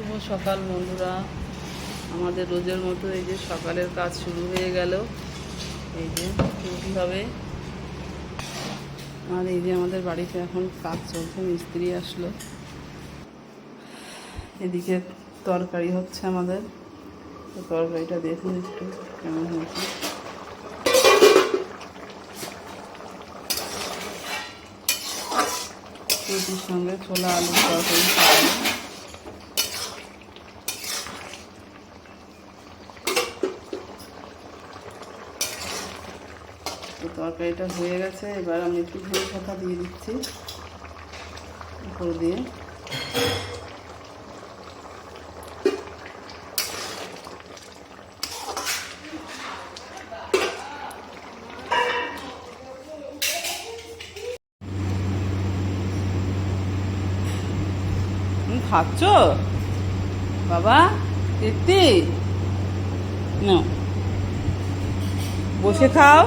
শুভ সকাল বন্ধুরা। আমাদের রোজের মতো এই যে সকালের কাজ শুরু হয়ে গেল। এই যে রুটি হবে আর এই যে আমাদের বাড়িতে এখন কাজ চলছে, মিস্ত্রি আসলো। এদিকে তরকারি হচ্ছে আমাদের। তরকারিটা দেখুন একটু কেমন হয়েছে। সঙ্গে ছোলা আলুর তরকারি। তরকারিটা হয়ে গেছে, এবার আমি একটু ধনে পাতা দিয়ে দিচ্ছি উপর দিয়ে। খাচ্ছ? বাবা, তৃপ্তি? না বসে খাও।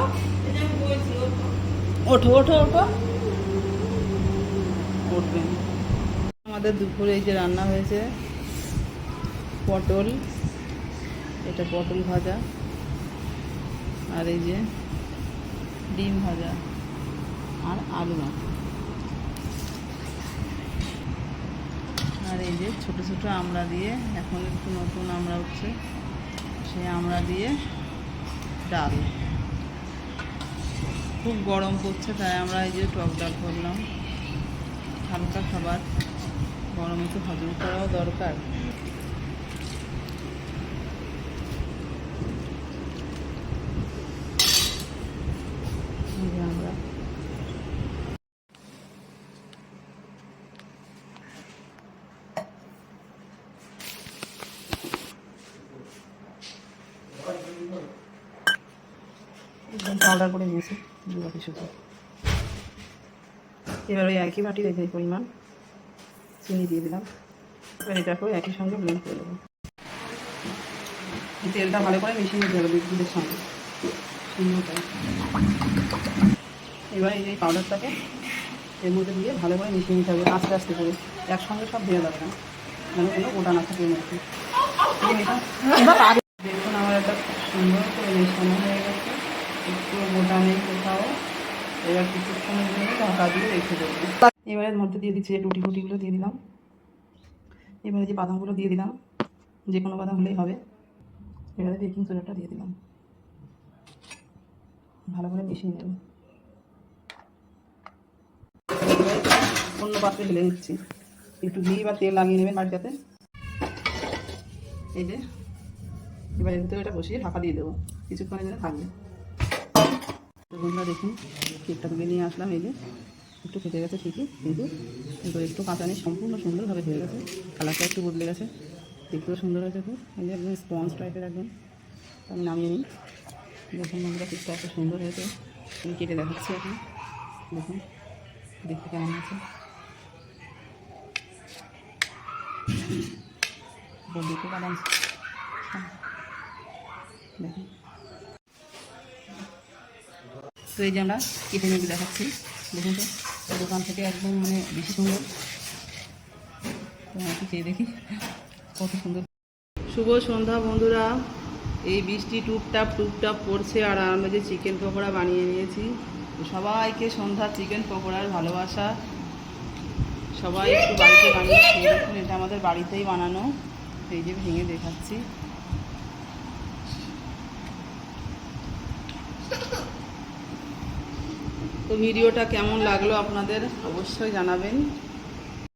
ওঠো ওঠো ওঠো। উঠবেন আমাদের দুপুরে এই যে রান্না হয়েছে, পটল, এটা পটল ভাজা, আর এই যে ডিম ভাজা, আর আলু মাখা আর এই যে ছোট ছোট আমড়া দিয়ে এখন একটু নতুন আমড়া উঠছে সেই আমড়া দিয়ে ডাল। খুব গরম পড়ছে, তাই আমরা এই যে টক ডাল করলাম। হালকা খাবার, গরমে তো হজম করাও দরকার। আমরা। পাউডার করে নিয়েছি এবার ওই একই বাটির এই পরিমাণ চিনি দিয়ে দিলাম। এবার এটাকেও একই সঙ্গে ব্লেন্ড করে দেবো তেলটা ভালো করে মিশিয়ে নিতে হবে বিদ্যুতের সঙ্গে। এবার এই পাউডারটাকে এর মধ্যে দিয়ে ভালো করে মিশিয়ে নিতে হবে আস্তে আস্তে করে। একসঙ্গে সব দেওয়া যাবে না। যেন কোনো গোটা না থাকে এর মধ্যে। দেখুন আমার একটা সুন্দর করে মেশানো হয়ে গেছে একটু গোটা নেই কোথাও এবার কিছুক্ষণের জন্য ঢাকা দিয়ে রেখে দেবো। এবারে মধ্যে দিয়ে দিচ্ছি যে টুটি ফুটিগুলো দিয়ে দিলাম। এবারে যে বাদামগুলো দিয়ে দিলাম, যে কোনো বাদাম হলেই হবে। এবারে বেকিং সোডাটা দিয়ে দিলাম। ভালো করে মিশিয়ে নেব। অন্য পাত্রে ঢেলে নিচ্ছি একটু ঘি বা তেল লাগিয়ে নেবেন বাড়িটাতে। এই যে, এবার এর ভিতরে এটা বসিয়ে ঢাকা দিয়ে দেবো। কিছুক্ষণের জন্য থাকবে। বন্ধুরা দেখুন, কেকটা তুলে নিয়ে আসলাম, এই যে একটু ফেটে গেছে ঠিকই, কিন্তু কিন্তু একটু কাঁচা নেই সম্পূর্ণ সুন্দরভাবে হয়ে গেছে, কালারটা একটু বদলে গেছে, দেখতেও সুন্দর হয়েছে খুব, এই যে একদম স্পঞ্জ টাইপের একদম আমি নামিয়ে নিই। দেখুন বন্ধুরা, কেকটা এত সুন্দর হয়েছে, আমি কেটে দেখাচ্ছি এখন, দেখুন, দেখতে কেমন আছে পারেন দেখুন। তো এই যে আমরা কেটে নিয়ে দেখাচ্ছি। দেখুন তো দোকান থেকে একদম মানে বেশি সুন্দর। দেখি, কত সুন্দর। শুভ সন্ধ্যা বন্ধুরা। এই বৃষ্টি টুপটাপ টুপটাপ পড়ছে আর আমরা যে চিকেন পকোড়া বানিয়ে নিয়েছি। সবাইকে সন্ধ্যা চিকেন পকোড়ার ভালোবাসা। সবাই একটু বাড়িতে বানিয়ে এটা আমাদের বাড়িতেই বানানো। এই যে ভেঙে দেখাচ্ছি। তো ভিডিওটা কেমন লাগল আপনাদের? অবশ্যই জানাবেন।